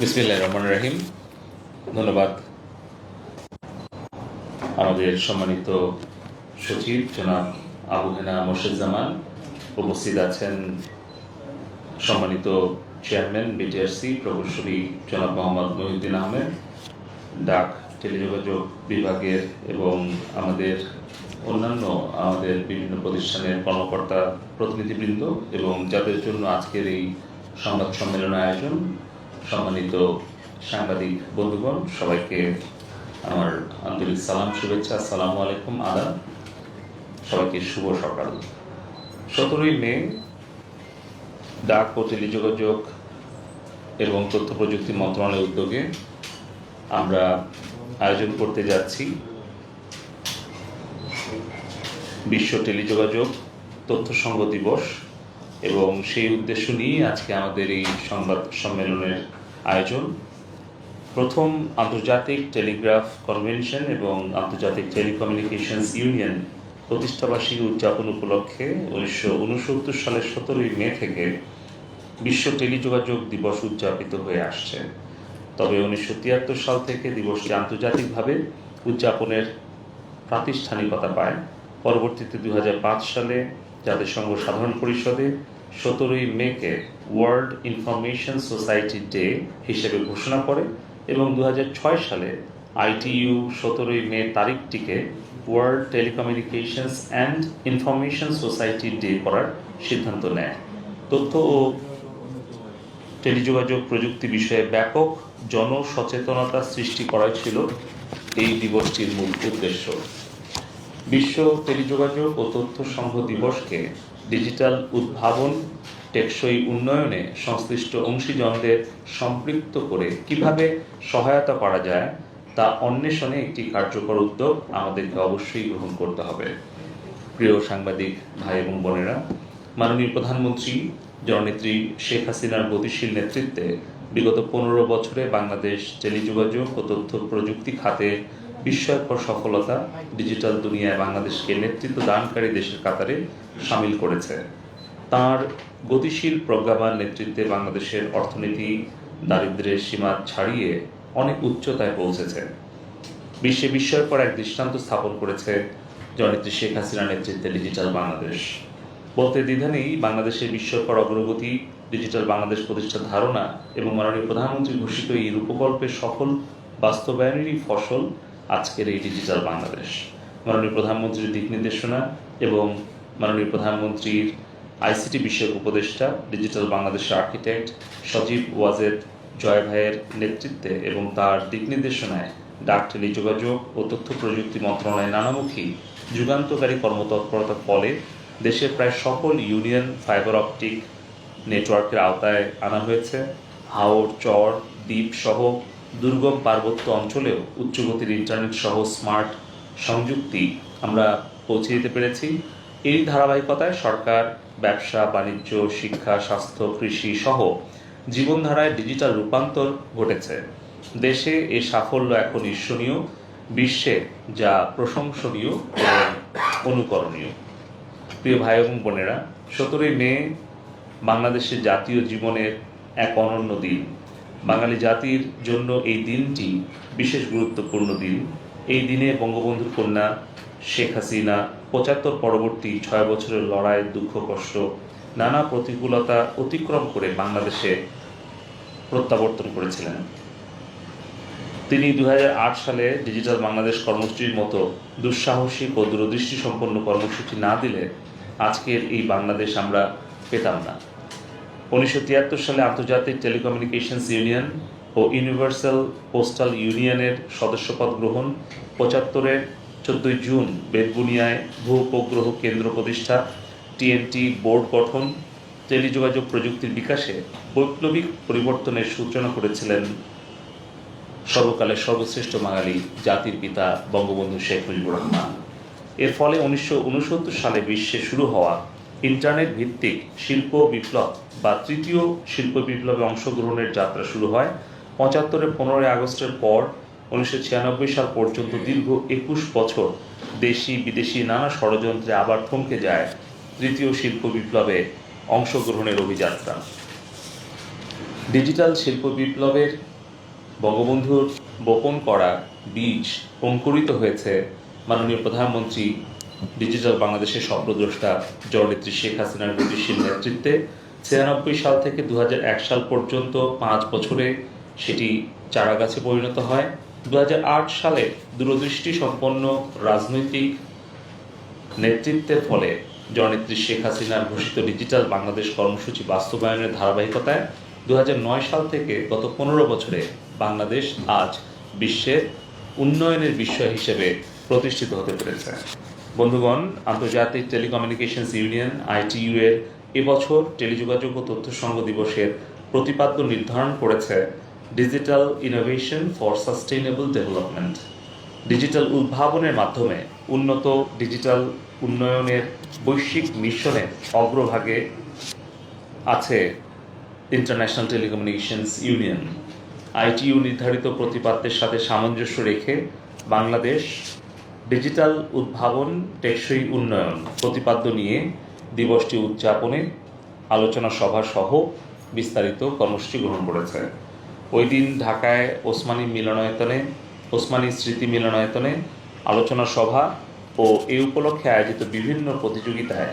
বিসমিল্লাহ রহমান রাহিম। ধন্যবাদ আমাদের সম্মানিত সচিব জনাব আবু হেনা মোর্শেদজামান উপস্থিত আছেন সম্মানিত চেয়ারম্যান, বিটিআরসি প্রকৌশলী জনাব মোহাম্মদ মহিউদ্দিন আহমেদ, ডাক টেলিযোগাযোগ বিভাগের এবং আমাদের অন্যান্য আমাদের বিভিন্ন প্রতিষ্ঠানের কর্মকর্তা প্রতিনিধিবৃন্দ এবং যাদের জন্য আজকের এই সংবাদ সম্মেলনের আয়োজন সম্মানিত সাংবাদিক বন্ধুগণ, সবাইকে আমার আন্তরিক সালাম, শুভেচ্ছা, আসসালামু আলাইকুম, আদাব। সবাইকে শুভ সকাল। সতেরোই মে, ডাক ও টেলিযোগাযোগ এবং তথ্য প্রযুক্তি মন্ত্রণালয়ের উদ্যোগে আমরা আয়োজন করতে যাচ্ছি। বিশ্ব টেলিযোগাযোগ তথ্য সংঘ দিবস। এবং সেই উদ্দেশ্য নিয়ে আজকে আমাদের এই সংবাদ সম্মেলনের আয়োজন। প্রথম আন্তর্জাতিক টেলিগ্রাফ কনভেনশন এবং আন্তর্জাতিক টেলিকমিউনিকেশনস ইউনিয়ন প্রতিষ্ঠাবার্ষিকী উদযাপন উপলক্ষে উনিশশো উনসত্তর সালের সতেরোই মে থেকে বিশ্ব টেলিযোগাযোগ দিবস উদযাপিত হয়ে আসছে। তবে উনিশশো তিয়াত্তর সাল থেকে দিবসটি আন্তর্জাতিকভাবে উদযাপনের প্রাতিষ্ঠানিকতা পায়। পরবর্তীতে দু হাজার পাঁচ সালে জাতিসংঘ সাধারণ পরিষদে সতেরোই মেকে ওয়ার্ল্ড ইনফরমেশন সোসাইটি ডে হিসেবে ঘোষণা করে এবং দু হাজার ছয় সালে আইটিইউ সতেরোই May তারিখটিকে world telecommunications and information society day করার সিদ্ধান্ত নেয়। তথ্য ও টেলিযোগাযোগ প্রযুক্তি বিষয়ে ব্যাপক জনসচেতনতা সৃষ্টি করাই ছিল এই দিবসটির মূল উদ্দেশ্য। বিশ্ব টেলিযোগাযোগ ও তথ্য সংঘ দিবসকে ডিজিটাল উদ্ভাবন টেকসই উন্নয়নে সংশ্লিষ্ট অংশীজনদের সম্পৃক্ত করে কীভাবে সহায়তা করা যায় তা অন্বেষণে একটি কার্যকর উদ্যোগ আমাদেরকে অবশ্যই গ্রহণ করতে হবে। প্রিয় সাংবাদিক ভাই এবং বোনেরা, মাননীয় প্রধানমন্ত্রী জননেত্রী শেখ হাসিনার গতিশীল নেতৃত্বে বিগত পনেরো বছরে বাংলাদেশ টেলিযোগাযোগ ও তথ্য প্রযুক্তি খাতে বিস্ময়কর সফলতা ডিজিটাল দুনিয়ায় বাংলাদেশকে নেতৃত্ব দানকারী দেশের কাতারে সামিল করেছে। তার গতিশীল প্রজ্ঞাবান নেতৃত্বে বাংলাদেশের অর্থনীতি দারিদ্র্যের সীমা ছাড়িয়ে অনেক উচ্চতায় পৌঁছেছে। বিশ্বে বিস্ময়কর এক দৃষ্টান্ত স্থাপন করেছে জননেত্রী শেখ হাসিনার নেতৃত্বে ডিজিটাল বাংলাদেশ। বলতে দ্বিধা নেই বাংলাদেশের বিস্ময়কর অগ্রগতি, ডিজিটাল বাংলাদেশ প্রতিষ্ঠার ধারণা এবং মাননীয় প্রধানমন্ত্রী ঘোষিত এই রূপকল্পের সফল বাস্তবায়নেরই ফসল আজকের এই ডিজিটাল বাংলাদেশ। মাননীয় প্রধানমন্ত্রীর দিক নির্দেশনা এবং মাননীয় প্রধানমন্ত্রীর আইসিটি বিষয়ক উপদেষ্টা ডিজিটাল বাংলাদেশের আর্কিটেক্ট সজীব ওয়াজেদ জয় ভাইয়ের নেতৃত্বে এবং তার দিক নির্দেশনায় ডাক টেলিযোগাযোগ ও তথ্য প্রযুক্তি মন্ত্রণালয়ের নানামুখী যুগান্তকারী কর্মতৎপরতার ফলে দেশের প্রায় সকল ইউনিয়ন ফাইবার অপটিক নেটওয়ার্কের আওতায় আনা হয়েছে। হাওড় চর, দ্বীপ সহ দুর্গম পার্বত্য অঞ্চলেও উচ্চগতির ইন্টারনেট সহ স্মার্ট সংযুক্তি আমরা পৌঁছে দিতে পেরেছি। এই ধারাবাহিকতায় সরকার, ব্যবসা, বাণিজ্য, শিক্ষা, স্বাস্থ্য, কৃষি সহ জীবনধারায় ডিজিটাল রূপান্তর ঘটেছে। দেশে এই সাফল্য এখন ঈর্ষণীয়, বিশ্বে যা প্রশংসনীয় এবং অনুকরণীয়। প্রিয় ভাই এবং বোনেরা, সতেরোই মে বাংলাদেশের জাতীয় জীবনের এক অনন্য দিন। বাঙালি জাতির জন্য এই দিনটি বিশেষ গুরুত্বপূর্ণ দিন। এই দিনে বঙ্গবন্ধুর কন্যা শেখ হাসিনা পঁচাত্তর পরবর্তী ছয় বছরের লড়াই দুঃখ, কষ্ট, নানা প্রতিকূলতা অতিক্রম করে বাংলাদেশে প্রত্যাবর্তন করেছিলেন। তিনি দুই হাজার আট সালে ডিজিটাল বাংলাদেশ কর্মসূচির মতো দুঃসাহসিক ও দূরদৃষ্টি সম্পন্ন কর্মসূচি না দিলে আজকের এই বাংলাদেশ আমরা পেতাম না। উনিশশো তিয়াত্তর সালে আন্তর্জাতিক টেলিকমিউনিকেশনস ইউনিয়ন ও ইউনিভার্সাল পোস্টাল ইউনিয়নের সদস্যপদ গ্রহণ। পঁচাত্তরের চোদ্দই জুন বেদবুনিয়ায় ভূ উপগ্রহ কেন্দ্র প্রতিষ্ঠা টিএনটি বোর্ড গঠন। টেলিযোগাযোগ প্রযুক্তির বিকাশে বৈপ্লবিক পরিবর্তনের সূচনা করেছিলেন সর্বকালের সর্বশ্রেষ্ঠ বাঙালি জাতির পিতা বঙ্গবন্ধু শেখ মুজিবুর রহমান। এর ফলে উনিশশো ঊনসত্তর সালে বিশ্বে শুরু হওয়া ইন্টারনেট ভিত্তিক শিল্প বিপ্লব বা তৃতীয় শিল্প বিপ্লবে অংশগ্রহণের যাত্রা শুরু হয় পঁচাত্তরের পনেরোই আগস্টের পর উনিশশো ছিয়ানব্বই সাল পর্যন্ত দীর্ঘ একুশ বছর দেশি বিদেশি নানা ষড়যন্ত্রে আবার থমকে যায় তৃতীয় শিল্প বিপ্লবে অংশগ্রহণের অভিযাত্রা। ডিজিটাল শিল্প বিপ্লবের বঙ্গবন্ধুর বপন করা বীজ অঙ্কুরিত হয়েছে মাননীয় প্রধানমন্ত্রী ডিজিটাল বাংলাদেশের স্বপ্নদ্রষ্টা জননেত্রী শেখ হাসিনার গতিশীল নেতৃত্বে ছিয়ানব্বই সাল থেকে দু হাজার এক সাল পর্যন্ত পাঁচ বছরে সেটি চারাগাছে পরিণত হয়। দু হাজার আট সালে দূরদৃষ্টি সম্পন্ন রাজনৈতিক নেতৃত্বের ফলে জননেত্রী শেখ হাসিনার ঘোষিত ডিজিটাল বাংলাদেশ কর্মসূচি বাস্তবায়নের ধারাবাহিকতায় দু হাজার নয় সাল থেকে গত পনেরো বছরে বাংলাদেশ আজ বিশ্বের উন্নয়নের বিষয় হিসেবে প্রতিষ্ঠিত হতে পেরেছে। বন্ধুগণ, আন্তর্জাতিক টেলিকমিউনিকেশনস ইউনিয়ন, আইটিইউ এর এবছর টেলিযোগাযোগ ও তথ্য সংঘ দিবসের প্রতিপাদ্য নির্ধারণ করেছে digital innovation for sustainable development. Digital উদ্ভাবনের মাধ্যমে উন্নত ডিজিটাল উন্নয়নের বৈশ্বিক মিশনের অগ্রভাগে আছে ইন্টারন্যাশনাল টেলিকমিউনিকেশনস ইউনিয়ন। আইটিইউ নির্ধারিত প্রতিপাদ্যের সাথে সামঞ্জস্য রেখে বাংলাদেশ ডিজিটাল উদ্ভাবন, টেকসই উন্নয়ন প্রতিপাদ্য নিয়ে দিবসটি উদযাপনে আলোচনা সভা সহ বিস্তারিত কর্মসূচি গ্রহণ করেছে। ওই দিন ঢাকায় ওসমানী মিলনায়তনে, ওসমানী স্মৃতি মিলনায়তনে আলোচনা সভা ও এই উপলক্ষে আয়োজিত বিভিন্ন প্রতিযোগিতায়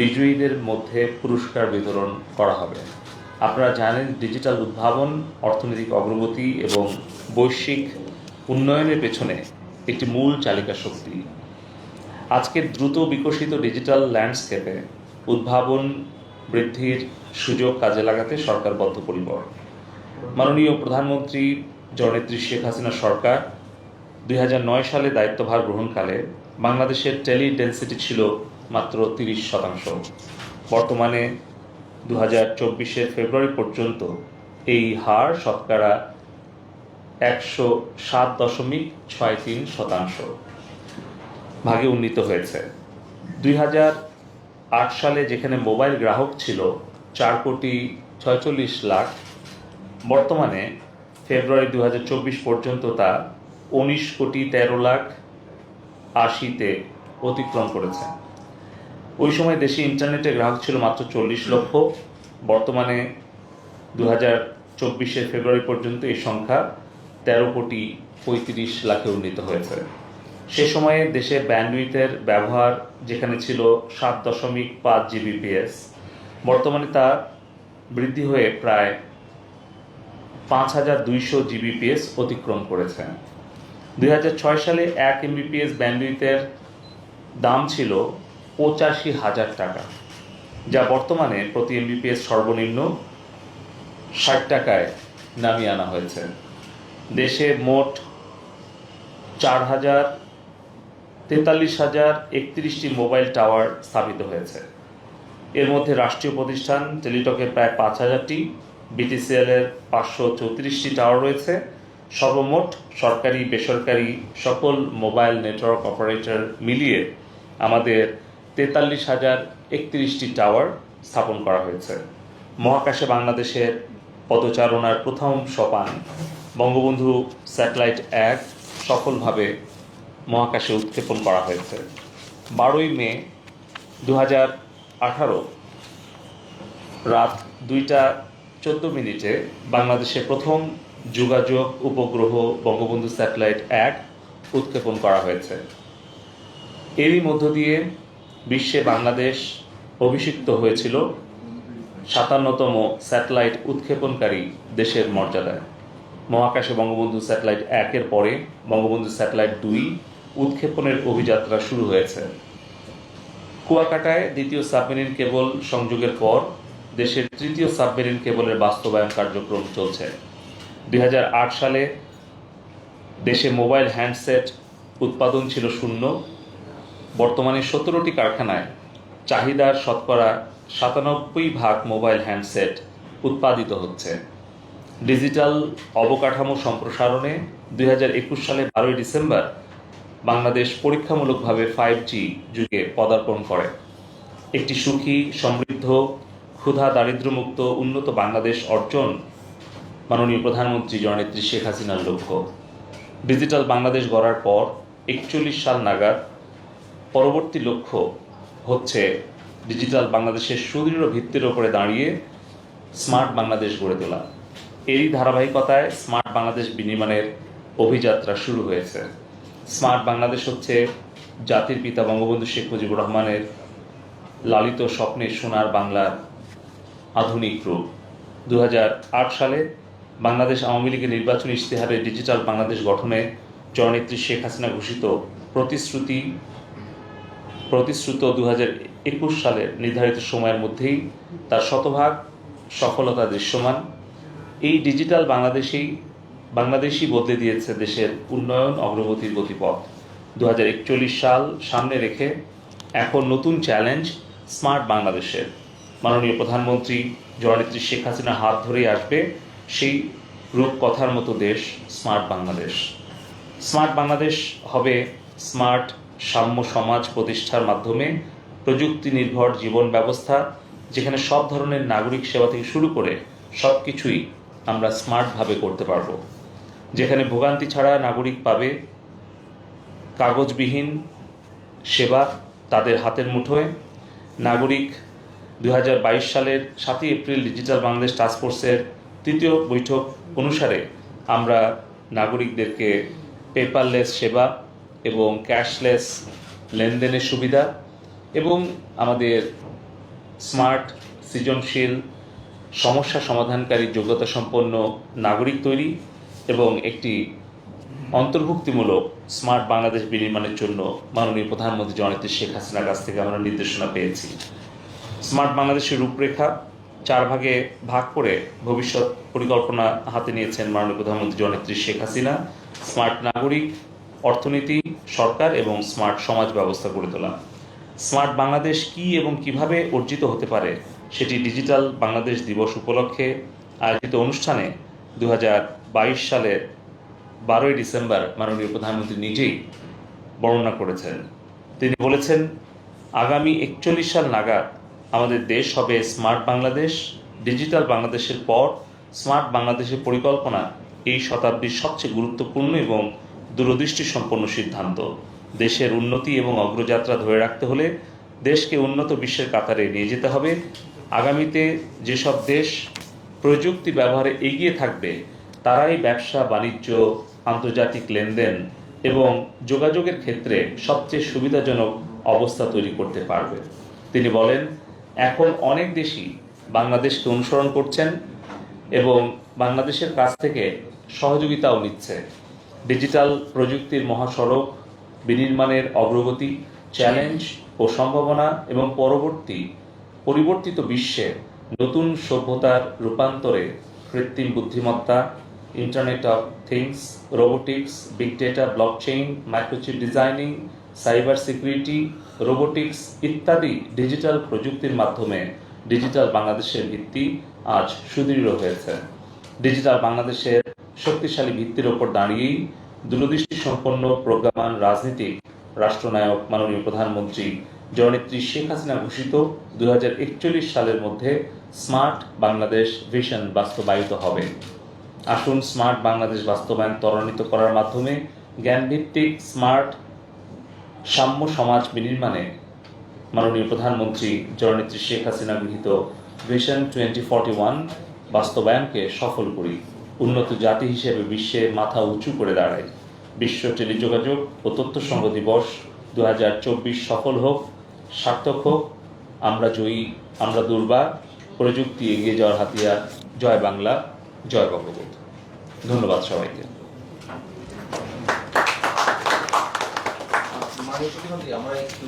বিজয়ীদের মধ্যে পুরস্কার বিতরণ করা হবে। আপনারা জানেন, ডিজিটাল উদ্ভাবন, অর্থনৈতিক অগ্রগতি এবং বৈশ্বিক উন্নয়নের পেছনে একটি মূল চালিকা শক্তি। আজকের দ্রুত বিকশিত ডিজিটাল ল্যান্ডস্কেপে উদ্ভাবন বৃদ্ধির সুযোগ কাজে লাগাতে সরকার বদ্ধপরিকর মাননীয় প্রধানমন্ত্রী জননেত্রী শেখ হাসিনা সরকার দুই হাজার নয় সালে দায়িত্বভার গ্রহণকালে বাংলাদেশের টেলি ডেন্সিটি ছিল মাত্র তিরিশ শতাংশ। বর্তমানে দু হাজার ফেব্রুয়ারি পর্যন্ত এই হার শতকরা একশো সাত দশমিক ছয় তিন শতাংশ। ভাগে উন্নীত হয়েছে। দুই হাজার আট সালে যেখানে মোবাইল গ্রাহক ছিল চার কোটি ছয়চল্লিশ লাখ, বর্তমানে ফেব্রুয়ারি দু হাজার চব্বিশ পর্যন্ত তা উনিশ কোটি তেরো লাখ আশিতে অতিক্রম করেছে। ওই সময় দেশে ইন্টারনেটে গ্রাহক ছিল মাত্র চল্লিশ লক্ষ। বর্তমানে দু হাজার চব্বিশের ফেব্রুয়ারি পর্যন্ত এই সংখ্যা তেরো কোটি পঁয়ত্রিশ লাখে উন্নীত হয়েছে। সে সময়ে দেশে ব্যান্ডউইথের ব্যবহার যেখানে ছিল সাত দশমিক পাঁচ জিবিপিএস বর্তমানে তা বৃদ্ধি হয়ে প্রায় পাঁচ হাজার দুইশো জিবিপিএস অতিক্রম করেছে। দুই হাজার ছয় সালে এক এমবিপিএস ব্যান্ডউইথের দাম ছিল পঁচাশি হাজার টাকা, যা বর্তমানে প্রতি এমবিপিএস সর্বনিম্ন ষাট টাকায় নামিয়ে আনা হয়েছে। দেশে মোট চার হাজার তেতাল্লিশ হাজার একত্রিশটি মোবাইল টাওয়ার স্থাপিত হয়েছে। এর মধ্যে রাষ্ট্রীয় প্রতিষ্ঠান টেলিটকের প্রায় পাঁচ হাজারটি বিটিসিএল এর পাঁচশো চৌত্রিশটি টাওয়ার রয়েছে। সর্বমোট সরকারি, বেসরকারি সকল মোবাইল নেটওয়ার্ক অপারেটর মিলিয়ে আমাদের তেতাল্লিশ হাজার একত্রিশটি টাওয়ার স্থাপন করা হয়েছে। মহাকাশে বাংলাদেশের পদচারণার প্রথম সোপান বঙ্গবন্ধু স্যাটেলাইট এক সফলভাবে মহাকাশে উৎক্ষেপণ করা হয়েছে। বারোই মে দু হাজার আঠারো রাত দুইটা চোদ্দ মিনিটে বাংলাদেশে প্রথম যোগাযোগ উপগ্রহ বঙ্গবন্ধু স্যাটেলাইট এক উৎক্ষেপণ করা হয়েছে। এরই মধ্য দিয়ে বিশ্বে বাংলাদেশ অভিষিক্ত হয়েছিল সাতান্নতম স্যাটেলাইট উৎক্ষেপণকারী দেশের মর্যাদায়। মহাকাশে বঙ্গবন্ধু স্যাটেলাইট একের পরে বঙ্গবন্ধু স্যাটেলাইট দুই উৎক্ষেপণের অভিযাত্রা শুরু হয়েছে। কুয়াকাটায় দ্বিতীয় সাবমেরিন কেবল সংযোগের পর দেশের তৃতীয় সাবমেরিন কেবলের বাস্তবায়ন কার্যক্রম চলছে। দুই হাজার আট সালে দেশে মোবাইল হ্যান্ডসেট উৎপাদন ছিল শূন্য। বর্তমানে সতেরোটি কারখানায় চাহিদার শতকরা সাতানব্বই ভাগ মোবাইল হ্যান্ডসেট উৎপাদিত হচ্ছে। ডিজিটাল অবকাঠামো সম্প্রসারণে দুই সালে বারোই ডিসেম্বর বাংলাদেশ পরীক্ষামূলকভাবে ফাইভ জি যুগে পদার্পণ করে। একটি সুখী, সমৃদ্ধ, ক্ষুধা, দারিদ্র্যমুক্ত, উন্নত বাংলাদেশ অর্জন মাননীয় প্রধানমন্ত্রী জননেত্রী শেখ হাসিনার লক্ষ্য। ডিজিটাল বাংলাদেশ গড়ার পর একচল্লিশ সাল নাগাদ পরবর্তী লক্ষ্য হচ্ছে ডিজিটাল বাংলাদেশের সুদৃঢ় ভিত্তির ওপরে দাঁড়িয়ে স্মার্ট বাংলাদেশ গড়ে তোলা। এরই ধারাবাহিকতায় স্মার্ট বাংলাদেশ বিনির্মাণের অভিযাত্রা শুরু হয়েছে। স্মার্ট বাংলাদেশ হচ্ছে জাতির পিতা বঙ্গবন্ধু শেখ মুজিবুর রহমানের লালিত স্বপ্নের সোনার বাংলার আধুনিক রূপ। দু হাজার আট সালে বাংলাদেশ আওয়ামী লীগের নির্বাচনী ইশতেহারে ডিজিটাল বাংলাদেশ গঠনে জননেত্রী শেখ হাসিনা ঘোষিত প্রতিশ্রুতি প্রতিশ্রুত দু একুশ সালের নির্ধারিত সময়ের মধ্যেই তার শতভাগ সফলতা দৃশ্যমান। এই ডিজিটাল বাংলাদেশেই বাংলাদেশই বদলে দিয়েছে দেশের উন্নয়ন অগ্রগতির গতিপথ। দু হাজার একচল্লিশ সাল সামনে রেখে এখন নতুন চ্যালেঞ্জ স্মার্ট বাংলাদেশের। মাননীয় প্রধানমন্ত্রী জননেত্রী শেখ হাসিনা হাত ধরেই আসবে সেই রূপকথার মতো দেশ স্মার্ট বাংলাদেশ। স্মার্ট বাংলাদেশ হবে স্মার্ট সাম্য সমাজ প্রতিষ্ঠার মাধ্যমে প্রযুক্তি নির্ভর জীবন ব্যবস্থা, যেখানে সব ধরনের নাগরিক সেবা থেকে শুরু করে সব কিছুই আমরা স্মার্টভাবে করতে পারব। যেখানে ভোগান্তি ছাড়া নাগরিক পাবে, কাগজবিহীন সেবা তাদের হাতের মুঠোয়। নাগরিক দু হাজার বাইশ সালের সাতই এপ্রিল ডিজিটাল বাংলাদেশ টাস্কফোর্সের তৃতীয় বৈঠক অনুসারে আমরা নাগরিকদেরকে পেপারলেস সেবা এবং ক্যাশলেস লেনদেনের সুবিধা এবং আমাদের স্মার্ট সৃজনশীল সমস্যা সমাধানকারী যোগ্যতা সম্পন্ন নাগরিক তৈরি এবং একটি অন্তর্ভুক্তিমূলক স্মার্ট বাংলাদেশ বিনির্মাণের জন্য মাননীয় প্রধানমন্ত্রী জননেত্রী শেখ হাসিনার কাছ থেকে আমরা নির্দেশনা পেয়েছি। স্মার্ট বাংলাদেশের রূপরেখা চার ভাগে ভাগ করে ভবিষ্যৎ পরিকল্পনা হাতে নিয়েছেন মাননীয় প্রধানমন্ত্রী জননেত্রী শেখ হাসিনা। স্মার্ট নাগরিক, অর্থনীতি, সরকার এবং স্মার্ট সমাজ ব্যবস্থা গড়ে তোলা। স্মার্ট বাংলাদেশ কি এবং কীভাবে অর্জিত হতে পারে সেটি ডিজিটাল বাংলাদেশ দিবস উপলক্ষে আয়োজিত অনুষ্ঠানে দু হাজার বাইশ সালের বারোই ডিসেম্বর মাননীয় প্রধানমন্ত্রী নিজেই বর্ণনা করেছেন। তিনি বলেছেন, আগামী একচল্লিশ সাল নাগাদ আমাদের দেশ হবে স্মার্ট বাংলাদেশ। ডিজিটাল বাংলাদেশের পর স্মার্ট বাংলাদেশের পরিকল্পনা এই শতাব্দীর সবচেয়ে গুরুত্বপূর্ণ এবং দূরদৃষ্টি সম্পন্ন সিদ্ধান্ত। দেশের উন্নতি এবং অগ্রযাত্রা ধরে রাখতে হলে দেশকে উন্নত বিশ্বের কাতারে নিয়ে যেতে হবে। আগামীতে যেসব দেশ প্রযুক্তি ব্যবহারে এগিয়ে থাকবে, তারাই ব্যবসা, বাণিজ্য, আন্তর্জাতিক লেনদেন এবং যোগাযোগের ক্ষেত্রে সবচেয়ে সুবিধাজনক অবস্থা তৈরি করতে পারবে। তিনি বলেন, এখন অনেক দেশই বাংলাদেশকে অনুসরণ করছেন এবং বাংলাদেশের কাছ থেকে সহযোগিতাও নিচ্ছে। ডিজিটাল প্রযুক্তির মহাসড়ক বিনির্মাণের অগ্রগতি চ্যালেঞ্জ ও সম্ভাবনা এবং পরবর্তী পরিবর্তিত বিশ্বে নতুন সভ্যতার রূপান্তরে কৃত্রিম বুদ্ধিমত্তা internet of things robotics big data blockchain microchip designing cyber security robotics ইত্যাদি ডিজিটাল প্রযুক্তির মাধ্যমে ডিজিটাল বাংলাদেশের ভিত্তি আজ সুদৃঢ় হয়েছে। ডিজিটাল বাংলাদেশের শক্তিশালী ভিত্তির ওপর দাঁড়িয়েই দূরদৃষ্টি সম্পন্ন প্রজ্ঞামান রাজনীতিক রাষ্ট্রনায়ক মাননীয় প্রধানমন্ত্রী জননেত্রী শেখ হাসিনা ঘোষিত দুই হাজার একচল্লিশ সালের মধ্যে স্মার্ট বাংলাদেশ ভিশন বাস্তবায়িত হবে। আসুন স্মার্ট বাংলাদেশ বাস্তবায়ন ত্বরান্বিত করার মাধ্যমে জ্ঞানভিত্তিক স্মার্ট সাম্য সমাজ বিনির্মাণে মাননীয় প্রধানমন্ত্রী জননেত্রী শেখ হাসিনা গৃহীত ভিশন টোয়েন্টি ফর্টি ওয়ান বাস্তবায়নকে সফল করি। উন্নত জাতি হিসেবে বিশ্বে মাথা উঁচু করে দাঁড়াই বিশ্ব টেলিযোগাযোগ ও তথ্য সংঘ দিবস দু সফল হোক, সার্থক হোক, আমরা জয়ী, আমরা দুর্বার, প্রযুক্তি এগিয়ে যাওয়ার হাতিয়ার, জয় বাংলা, জয় বঙ্গবন্ধু। ধন্যবাদ সবাইকে। আমরা একটু